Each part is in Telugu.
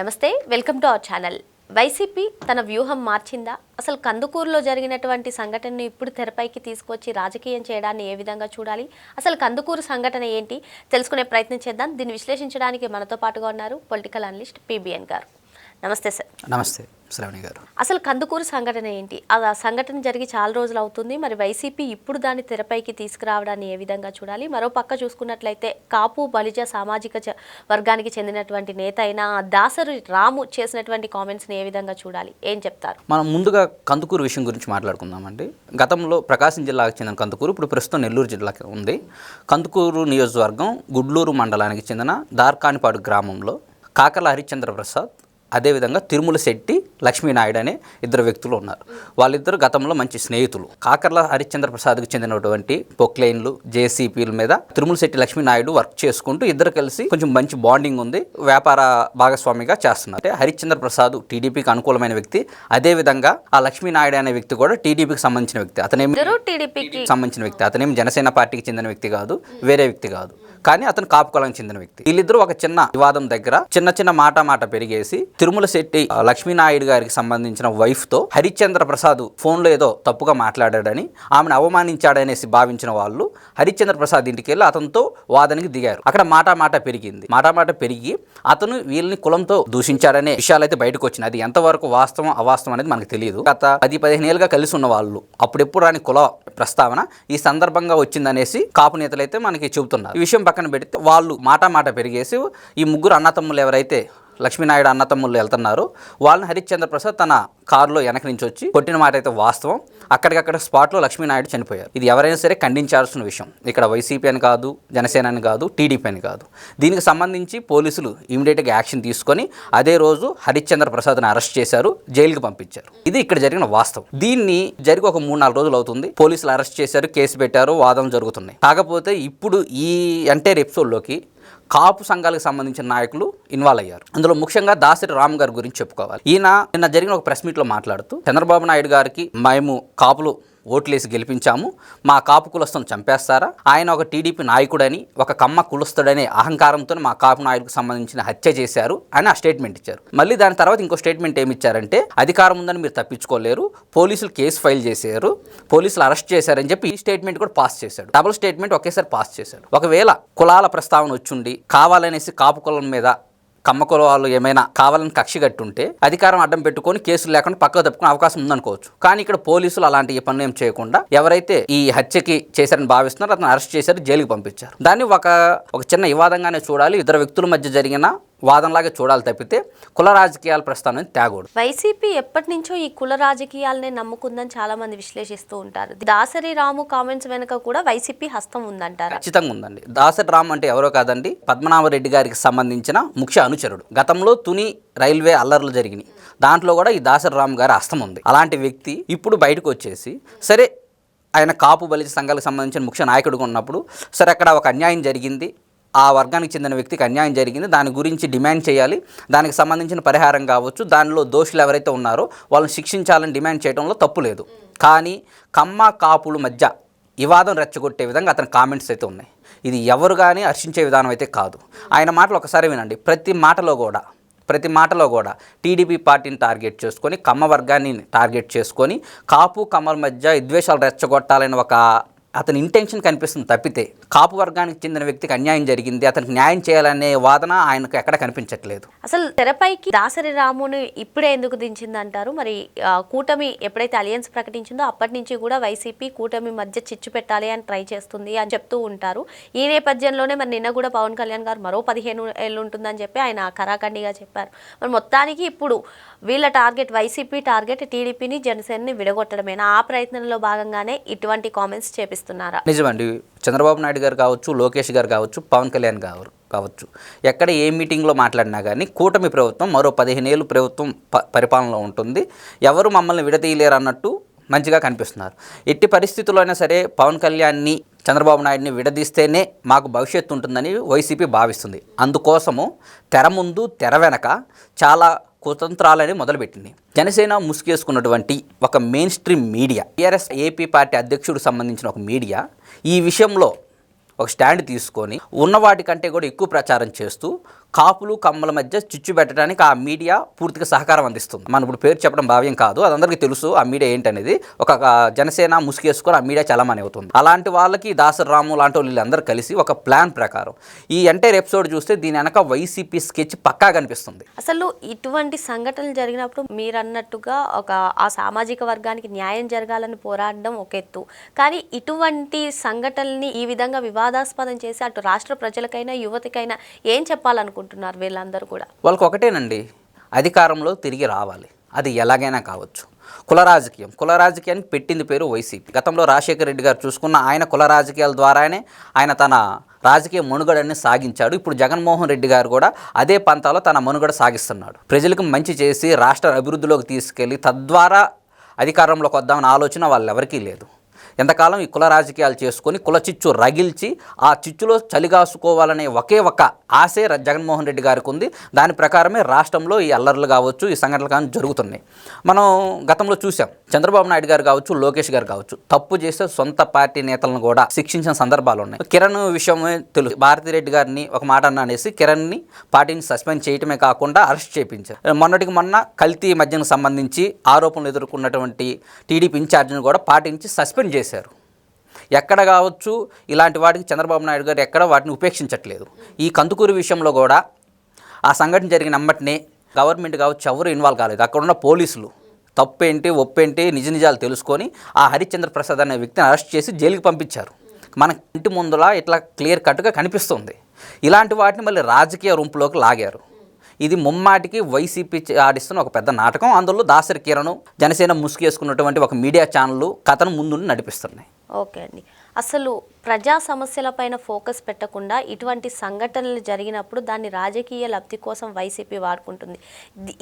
నమస్తే welcome to our channel. YCP తన వ్యూహం మార్చిందా? అసలు కందుకూరులో జరిగినటువంటి సంఘటనను ఇప్పుడు తెరపైకి తీసుకొచ్చి రాజకీయం చేయడాన్ని ఏ విధంగా చూడాలి? అసలు కందుకూరు సంఘటన ఏంటి? తెలుసుకునే ప్రయత్నం చేద్దాం. దీన్ని విశ్లేషించడానికి మనతో పాటుగా ఉన్నారు పొలిటికల్ అనలిస్ట్ పీబీఎన్ గారు. నమస్తే సార్. నమస్తే. శ్రావణి గారు. అసలు కందుకూరు సంఘటన ఏంటి? అది ఆ సంఘటన జరిగి చాలా రోజులు అవుతుంది. మరి వైసీపీ ఇప్పుడు దాన్ని తెరపైకి తీసుకురావడాన్ని ఏ విధంగా చూడాలి? మరో పక్క చూసుకున్నట్లయితే కాపు బలిజ సామాజిక వర్గానికి చెందినటువంటి నేత అయిన దాసరి రాము చేసినటువంటి కామెంట్స్ని ఏ విధంగా చూడాలి? ఏం చెప్తారు? మనం ముందుగా కందుకూరు విషయం గురించి మాట్లాడుకుందామండి. గతంలో ప్రకాశం జిల్లాకు చెందిన కందుకూరు ఇప్పుడు ప్రస్తుతం నెల్లూరు జిల్లాకి ఉంది. కందుకూరు నియోజకవర్గం గుడ్లూరు మండలానికి చెందిన దార్కానిపాడు గ్రామంలో కాకల హరిశ్చంద్ర ప్రసాద్ అదేవిధంగా తిరుమల శెట్టి లక్ష్మీనాయుడు అనే ఇద్దరు వ్యక్తులు ఉన్నారు. వాళ్ళిద్దరు గతంలో మంచి స్నేహితులు. కాకర్ల హరిశ్చంద్ర ప్రసాద్కి చెందినటువంటి పొక్లైన్లు జేసీపీల మీద తిరుమల శెట్టి లక్ష్మీనాయుడు వర్క్ చేసుకుంటూ ఇద్దరు కలిసి కొంచెం మంచి బాండింగ్ ఉంది. వ్యాపార భాగస్వామిగా చేస్తున్నారు. అంటే హరిశ్చంద్ర ప్రసాద్ టీడీపీకి అనుకూలమైన వ్యక్తి. అదేవిధంగా ఆ లక్ష్మీనాయుడు అనే వ్యక్తి కూడా టీడీపీకి సంబంధించిన వ్యక్తి. అతనేమి టీడీపీకి. సంబంధించిన వ్యక్తి. అతనేం జనసేన పార్టీకి చెందిన వ్యక్తి కాదు వేరే వ్యక్తి కాదు. కానీ అతను కాపు కులానికి చెందిన వ్యక్తి. వీళ్ళిద్దరూ ఒక చిన్న వివాదం దగ్గర చిన్న చిన్న మాట మాట పెరిగేసి తిరుమల శెట్టి లక్ష్మీనాయుడు గారికి సంబంధించిన వైఫ్తో హరిశ్చంద్ర ప్రసాద్ ఫోన్లో ఏదో తప్పుగా మాట్లాడాడని ఆమెను అవమానించాడనేసి భావించిన వాళ్ళు హరిశ్చంద్ర ప్రసాద్ ఇంటికి వెళ్ళి అతనితో వాదనకి దిగారు. అక్కడ మాటా మాట పెరిగింది. మాటా మాట పెరిగి అతను వీళ్ళని కులంతో దూషించాడనే విషయాలు అయితే బయటకు వచ్చినాయి. అది ఎంతవరకు వాస్తవం అవాస్తవం అనేది మనకు తెలియదు గత పది పదిహేను ఏళ్ళుగా కలిసి ఉన్న వాళ్ళు అప్పుడెప్పుడు రాని కుల ప్రస్తావన ఈ సందర్భంగా వచ్చిందనేసి కాపు నేతలు అయితే మనకి చెబుతున్నారు. ఈ విషయం పక్కన పెడితే వాళ్ళు మాట మాట పెరిగేసి ఈ ముగ్గురు అన్నతమ్ములు ఎవరైతే లక్ష్మీనాయుడు అన్నతమ్ముళ్ళు వెళ్తున్నారు. వాళ్ళని హరిశ్చంద్ర ప్రసాద్ తన కారులో వెనక నుంచి వచ్చి కొట్టిన మాట అయితే వాస్తవం. అక్కడికక్కడ స్పాట్లో లక్ష్మీనాయుడు చనిపోయారు. ఇది ఎవరైనా సరే ఖండించాల్సిన విషయం. ఇక్కడ వైసీపీ అని కాదు జనసేన అని కాదు టీడీపీ అని కాదు. దీనికి సంబంధించి పోలీసులు ఇమీడియట్గా యాక్షన్ తీసుకొని అదే రోజు హరిశ్చంద్ర ప్రసాద్ని అరెస్ట్ చేశారు జైలుకి పంపించారు. ఇది ఇక్కడ జరిగిన వాస్తవం. దీన్ని జరిగి ఒక మూడు నాలుగు రోజులు అవుతుంది. పోలీసులు అరెస్ట్ చేశారు కేసు పెట్టారు వాదం జరుగుతున్నాయి. కాకపోతే ఇప్పుడు ఈ ఎంటైర్ ఎపిసోడ్లోకి కాపు సంఘాలకు సంబంధించిన నాయకులు ఇన్వాల్వ్ అయ్యారు. అందులో ముఖ్యంగా దాసరి రామ్ గారి గురించి చెప్పుకోవాలి. ఈయన నిన్న జరిగిన ఒక ప్రెస్ మీట్లో మాట్లాడుతూ చంద్రబాబు నాయుడు గారికి మేము కాపులు ఓట్లేసి గెలిపించాము. మా కాపు కులస్తును చంపేస్తారా? ఆయన ఒక టీడీపీ నాయకుడని ఒక కమ్మ కులస్తుడనే అహంకారంతో మా కాపు నాయుడుకు సంబంధించిన హత్య చేశారు అని ఆ స్టేట్మెంట్ ఇచ్చారు. మళ్ళీ దాని తర్వాత ఇంకో స్టేట్మెంట్ ఏమి ఇచ్చారంటే అధికారం ఉందని మీరు తప్పించుకోలేరు పోలీసులు కేసు ఫైల్ చేశారు పోలీసులు అరెస్ట్ చేశారని చెప్పి ఈ స్టేట్మెంట్ కూడా పాస్ చేశాడు. డబుల్ స్టేట్మెంట్ ఒకేసారి పాస్ చేశాడు. ఒకవేళ కులాల ప్రస్తావన వచ్చుండి కావాలనేసి కాపు కులం మీద కమ్మకుల వాళ్ళు ఏమైనా కావాలని కక్ష కట్టుంటే అధికారం అడ్డం పెట్టుకొని కేసులు లేకుండా పక్కకు తప్పుకునే అవకాశం ఉందనుకోవచ్చు. కానీ ఇక్కడ పోలీసులు అలాంటి పనులు ఏం చేయకుండా ఎవరైతే ఈ హత్యకి చేశారని భావిస్తున్నారో అతను అరెస్ట్ చేశారు జైలుకి పంపించారు. దాన్ని ఒక ఒక చిన్న వివాదంగానే చూడాలి. ఇద్దరు వ్యక్తుల మధ్య జరిగిన వాదనలాగా చూడాలి తప్పితే కుల రాజకీయాల ప్రస్తావన తేగూడదు వైసీపీ ఎప్పటి నుంచో ఈ కుల రాజకీయాలనే నమ్ముకుందని చాలా మంది విశ్లేషిస్తూ ఉంటారు. దాసరి రాము కామెంట్స్ వెనుక కూడా వైసీపీ హస్తం ఉందంటారా? ఖచ్చితంగా ఉందండి. దాసరి రామ్ అంటే ఎవరో కాదండి పద్మనాభరెడ్డి గారికి సంబంధించిన ముఖ్య అనుచరుడు. గతంలో తుని రైల్వే అల్లర్లు జరిగినాయి. దాంట్లో కూడా ఈ దాసరి రామ్ గారి హస్తం ఉంది. అలాంటి వ్యక్తి ఇప్పుడు బయటకు వచ్చేసి సరే ఆయన కాపు బలిజ సంఘాలకు సంబంధించిన ముఖ్య నాయకుడిగా ఉన్నప్పుడు సరే అక్కడ ఒక అన్యాయం జరిగింది ఆ వర్గానికి చెందిన వ్యక్తికి అన్యాయం జరిగింది. దాని గురించి డిమాండ్ చేయాలి. దానికి సంబంధించిన పరిహారం కావచ్చు. దానిలో దోషులు ఎవరైతే ఉన్నారో వాళ్ళని శిక్షించాలని డిమాండ్ చేయడంలో తప్పు లేదు. కానీ కమ్మ కాపుల మధ్య వివాదం రెచ్చగొట్టే విధంగా అతని కామెంట్స్ అయితే ఉన్నాయి. ఇది ఎవరు కానీ హర్షించే విధానం అయితే కాదు. ఆయన మాటలు ఒకసారి వినండి. ప్రతి మాటలో కూడా ప్రతి మాటలో కూడా టీడీపీ పార్టీని టార్గెట్ చేసుకొని కమ్మ వర్గాన్ని టార్గెట్ చేసుకొని కాపు కమ్మల మధ్య విద్వేషాలు రెచ్చగొట్టాలని ఒక అతని ఇంటెన్షన్ కనిపిస్తుంది తప్పితే కాపు వర్గానికి చెందిన వ్యక్తికి అన్యాయం జరిగింది అతనికి న్యాయం చేయాలనే వాదన ఆయనకు ఎక్కడ కనిపించట్లేదు. అసలు తెరపైకి దాసరి రాముని ఇప్పుడే ఎందుకు దించిందంటారు? మరి కూటమి ఎప్పుడైతే అలియన్స్ ప్రకటించిందో అప్పటి నుంచి కూడా వైసీపీ కూటమి మధ్య చిచ్చు పెట్టాలి అని ట్రై చేస్తుంది అని చెప్తూ ఉంటారు. ఈ నేపథ్యంలోనే మరి నిన్న కూడా పవన్ కళ్యాణ్ గారు మరో పదిహేను ఏళ్ళు ఉంటుందని చెప్పి ఆయన కరాఖండిగా చెప్పారు. మరి మొత్తానికి ఇప్పుడు వీళ్ళ టార్గెట్ వైసీపీ టార్గెట్ టీడీపీని జనసేనని విడగొట్టడమేనా? ఆ ప్రయత్నంలో భాగంగానే ఇటువంటి కామెంట్స్ చేపిస్తున్నారా? నిజమండి. చంద్రబాబు నాయుడు గారు కావచ్చు లోకేష్ గారు కావచ్చు పవన్ కళ్యాణ్ గారు కావచ్చు. ఎక్కడ ఏ మీటింగ్లో మాట్లాడినా కానీ కూటమి ప్రభుత్వం మరో పదిహేను ఏళ్ళు ప్రభుత్వం ప పరిపాలనలో ఉంటుంది. ఎవరు మమ్మల్ని విడతీయలేరు అన్నట్టు మంచిగా కనిపిస్తున్నారు. ఎట్టి పరిస్థితుల్లోనైనా సరే పవన్ కళ్యాణ్ని చంద్రబాబు నాయుడిని విడదీస్తేనే మాకు భవిష్యత్తు ఉంటుందని వైసీపీ భావిస్తుంది. అందుకోసము తెర ముందు తెర వెనక చాలా కుతంత్రాలని మొదలుపెట్టింది. జనసేన ముసుగేసుకున్నటువంటి ఒక main stream media TRS AP party అధ్యక్షుడికి సంబంధించిన ఒక మీడియా ఈ విషయంలో ఒక స్టాండ్ తీసుకొని ఉన్న వాటికంటే కూడా ఎక్కువ ప్రచారం చేస్తూ కాపులు కమ్మల మధ్య చిచ్చు పెట్టడానికి ఆ మీడియా పూర్తిగా సహకారం అందిస్తుంది. మనం ఇప్పుడు పేరు చెప్పడం భావ్యం కాదు. అది అందరికీ తెలుసు ఆ మీడియా ఏంటనేది. ఒక ఒక జనసేన ముసుగేసుకొని ఆ మీడియా చలమని అవుతుంది. అలాంటి వాళ్ళకి దాసరి రాము లాంటి వాళ్ళు వీళ్ళందరూ కలిసి ఒక ప్లాన్ ప్రకారం ఈ ఎంటైర్ ఎపిసోడ్ చూస్తే దీని వెనక వైసీపీ స్కెచ్ పక్కా కనిపిస్తుంది. అసలు ఇటువంటి సంఘటనలు జరిగినప్పుడు మీరు అన్నట్టుగా ఒక ఆ సామాజిక వర్గానికి న్యాయం జరగాలని పోరాడడం ఒక ఎత్తు. కానీ ఇటువంటి సంఘటనల్ని ఈ విధంగా వివాదాస్పదం చేసి అటు రాష్ట్ర ప్రజలకైనా యువతకైనా ఏం చెప్పాలనుకుంటున్నారు? వీళ్ళందరూ కూడా? వాళ్ళకి ఒకటేనండి అధికారంలో తిరిగి రావాలి. అది ఎలాగైనా కావచ్చు. కుల రాజకీయం. కుల రాజకీయానికి పెట్టింది పేరు వైసీపీ. గతంలో రాజశేఖర రెడ్డి గారు చూసుకున్న ఆయన కుల రాజకీయాల ద్వారానే ఆయన తన రాజకీయ మనుగడని సాగించాడు. ఇప్పుడు జగన్మోహన్ రెడ్డి గారు కూడా అదే పంతాలో తన మనుగడ సాగిస్తున్నాడు. ప్రజలకు మంచి చేసి రాష్ట్ర అభివృద్ధిలోకి తీసుకెళ్ళి తద్వారా అధికారంలోకి వద్దామన్న ఆలోచన వాళ్ళెవరికీ లేదు. ఎంతకాలం ఈ కుల రాజకీయాలు చేసుకొని కుల చిచ్చు రగిల్చి ఆ చిచ్చులో చలిగాసుకోవాలనే ఒకే ఒక ఆశే జగన్మోహన్ రెడ్డి గారికి ఉంది. దాని ప్రకారమే రాష్ట్రంలో ఈ అల్లర్లు కావచ్చు ఈ సంఘటనలు కానీ జరుగుతున్నాయి. మనం గతంలో చూసాం చంద్రబాబు నాయుడు గారు కావచ్చు లోకేష్ గారు కావచ్చు తప్పు చేసే సొంత పార్టీ నేతలను కూడా శిక్షించిన సందర్భాలు ఉన్నాయి. కిరణ్ విషయమే తెలుసు. భారతిరెడ్డి గారిని ఒక మాట అన్న అనేసి కిరణ్ని పార్టీని సస్పెండ్ చేయటమే కాకుండా అరెస్ట్ చేయించారు మొన్నటికి మొన్న కల్తీ మధ్యకు సంబంధించి ఆరోపణలు ఎదుర్కొన్నటువంటి టీడీపీ ఇన్ఛార్జిని కూడా పార్టీ నుంచి సస్పెండ్ చేశారు. ఎక్కడ కావచ్చు ఇలాంటి వాటికి చంద్రబాబు నాయుడు గారు ఎక్కడ వాటిని ఉపేక్షించట్లేదు. ఈ కందుకూరు విషయంలో కూడా ఆ సంఘటన జరిగిన అమ్మటినే గవర్నమెంట్ కావచ్చు ఎవరు ఇన్వాల్వ్ కాలేదు. అక్కడ ఉన్న పోలీసులు తప్పేంటి ఒప్పేంటి నిజ నిజాలు తెలుసుకొని ఆ హరిశ్చంద్ర ప్రసాద్ అనే వ్యక్తిని అరెస్ట్ చేసి జైలుకి పంపించారు. మన ఇంటి ముందులా ఇట్లా క్లియర్ కట్గా కనిపిస్తుంది. ఇలాంటి వాటిని మళ్ళీ రాజకీయ రూంపులోకి లాగారు. ఇది ముమ్మాటికి వైసీపీ ఆడిస్తున్న ఒక పెద్ద నాటకం. అందులో దాసరి కిరణ్ జనసేన ముసుగేసుకున్నటువంటి ఒక మీడియా ఛానల్ కథను ముందు నడిపిస్తున్నాయి. ఓకే అండి. అసలు ప్రజా సమస్యలపైన ఫోకస్ పెట్టకుండా ఇటువంటి సంఘటనలు జరిగినప్పుడు దాన్ని రాజకీయ లబ్ధి కోసం వైసీపీ వాడుకుంటుంది.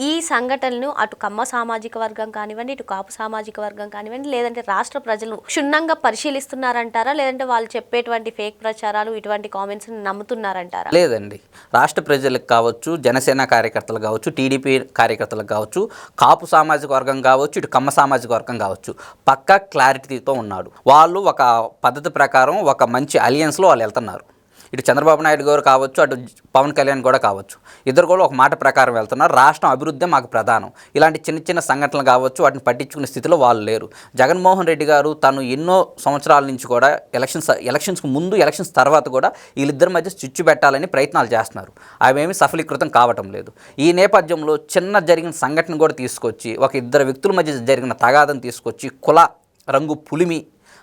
ఈ సంఘటనలు అటు కమ్మ సామాజిక వర్గం కానివ్వండి ఇటు కాపు సామాజిక వర్గం కానివ్వండి లేదంటే రాష్ట్ర ప్రజలు క్షుణ్ణంగా పరిశీలిస్తున్నారంటారా? లేదంటే వాళ్ళు చెప్పేటువంటి ఫేక్ ప్రచారాలు ఇటువంటి కామెంట్స్ నమ్ముతున్నారంటారా? లేదండి. రాష్ట్ర ప్రజలకు కావచ్చు జనసేన కార్యకర్తలు కావచ్చు టీడీపీ కార్యకర్తలకు కావచ్చు కాపు సామాజిక వర్గం కావచ్చు ఇటు కమ్మ సామాజిక వర్గం కావచ్చు పక్కా క్లారిటీతో ఉన్నాడు. వాళ్ళు ఒక పద్ధతి ప్రకారం ఒక మంచి అలియన్స్లో వాళ్ళు వెళ్తున్నారు. ఇటు చంద్రబాబు నాయుడు గారు కావచ్చు అటు పవన్ కళ్యాణ్ కూడా కావచ్చు. ఇద్దరు కూడా ఒక మాట ప్రకారం వెళ్తున్నారు. రాష్ట్రం అభివృద్ధి మాకు ప్రధానం. ఇలాంటి చిన్న చిన్న సంఘటనలు కావచ్చు వాటిని పట్టించుకునే స్థితిలో వాళ్ళు లేరు. జగన్మోహన్ రెడ్డి గారు తను ఎన్నో సంవత్సరాల నుంచి కూడా ఎలక్షన్స్ ఎలక్షన్స్కి ముందు ఎలక్షన్స్ తర్వాత కూడా వీళ్ళిద్దరి మధ్య చిచ్చు పెట్టాలని ప్రయత్నాలు చేస్తున్నారు. అవేమీ సఫలీకృతం కావటం లేదు. ఈ నేపథ్యంలో చిన్న జరిగిన సంఘటన కూడా తీసుకొచ్చి ఒక ఇద్దరు వ్యక్తుల మధ్య జరిగిన తగాదం తీసుకొచ్చి కుల రంగు పులిమి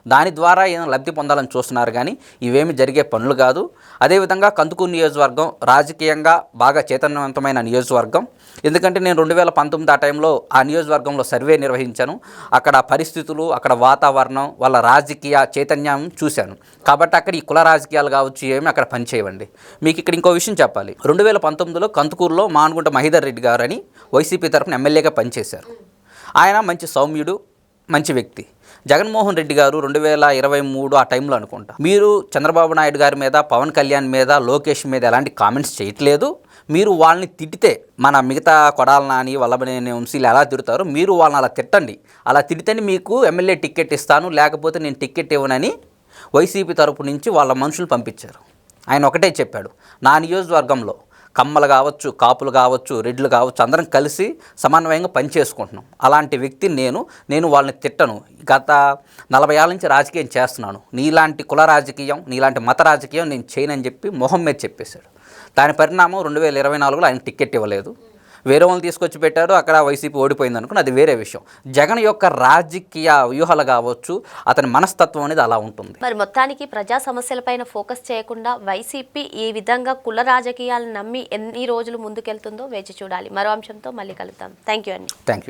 దాని ద్వారా ఏదైనా లబ్ధి పొందాలని చూస్తున్నారు కానీ ఇవేమి జరిగే పనులు కాదు. అదేవిధంగా కందుకూరు నియోజకవర్గం రాజకీయంగా బాగా చైతన్యవంతమైన నియోజకవర్గం. ఎందుకంటే నేను రెండు వేల పంతొమ్మిది ఆ టైంలో ఆ నియోజకవర్గంలో సర్వే నిర్వహించాను. అక్కడ పరిస్థితులు అక్కడ వాతావరణం వాళ్ళ రాజకీయ చైతన్యం చూశాను. కాబట్టి అక్కడ ఈ కుల రాజకీయాలు కావచ్చు ఏమి అక్కడ పనిచేయవండి. మీకు ఇక్కడ ఇంకో విషయం చెప్పాలి. రెండు వేల పంతొమ్మిదిలో కందుకూరులో మానుగుంట మహిదర్ రెడ్డి గారు అని వైసీపీ తరఫున ఎమ్మెల్యేగా పనిచేశారు. ఆయన మంచి సౌమ్యుడు మంచి వ్యక్తి. జగన్మోహన్ రెడ్డి గారు రెండు వేల ఇరవై మూడు ఆ టైంలో అనుకుంటా. మీరు చంద్రబాబు నాయుడు గారి మీద పవన్ కళ్యాణ్ మీద లోకేష్ మీద ఎలాంటి కామెంట్స్ చేయట్లేదు. మీరు వాళ్ళని తిట్టితే మన మిగతా కొడాల నాని వల్లభనేని వంశీలు ఎలా తిడతారో మీరు వాళ్ళని అలా తిట్టండి. అలా తిడితేనే మీకు ఎమ్మెల్యే టికెట్ ఇస్తాను లేకపోతే నేను టికెట్ ఇవ్వనని వైసీపీ తరపు నుంచి వాళ్ళ మనుషులు పంపించారు. ఆయన ఒకటే చెప్పాడు నా నియోజకవర్గంలో కమ్మలు కావచ్చు కాపులు కావచ్చు రెడ్లు కావచ్చు అందరం కలిసి సమన్వయంగా పనిచేసుకుంటున్నాం. అలాంటి వ్యక్తి నేను నేను వాళ్ళని తిట్టను. గత నలభై ఏళ్ళ నుంచి రాజకీయం చేస్తున్నాను. నీలాంటి కుల రాజకీయం నీలాంటి మత రాజకీయం నేను చేయనని చెప్పి మొహం మీద చెప్పేశాడు. దాని పరిణామం రెండు వేల ఇరవై నాలుగులో ఆయన టికెట్ ఇవ్వలేదు. వేరే వాళ్ళని తీసుకొచ్చి పెట్టారు అక్కడ వైసీపీ ఓడిపోయింది అనుకుని అది వేరే విషయం. జగన్ యొక్క రాజకీయ వ్యూహాలు కావచ్చు అతని మనస్తత్వం అనేది అలా ఉంటుంది. మరి మొత్తానికి ప్రజా సమస్యలపైన ఫోకస్ చేయకుండా వైసీపీ ఈ విధంగా కుల రాజకీయాలను నమ్మి ఎన్ని రోజులు ముందుకెళ్తుందో వేచి చూడాలి. మరో అంశంతో మళ్ళీ కలుద్దాం. థ్యాంక్ యూ అండి థ్యాంక్ యూ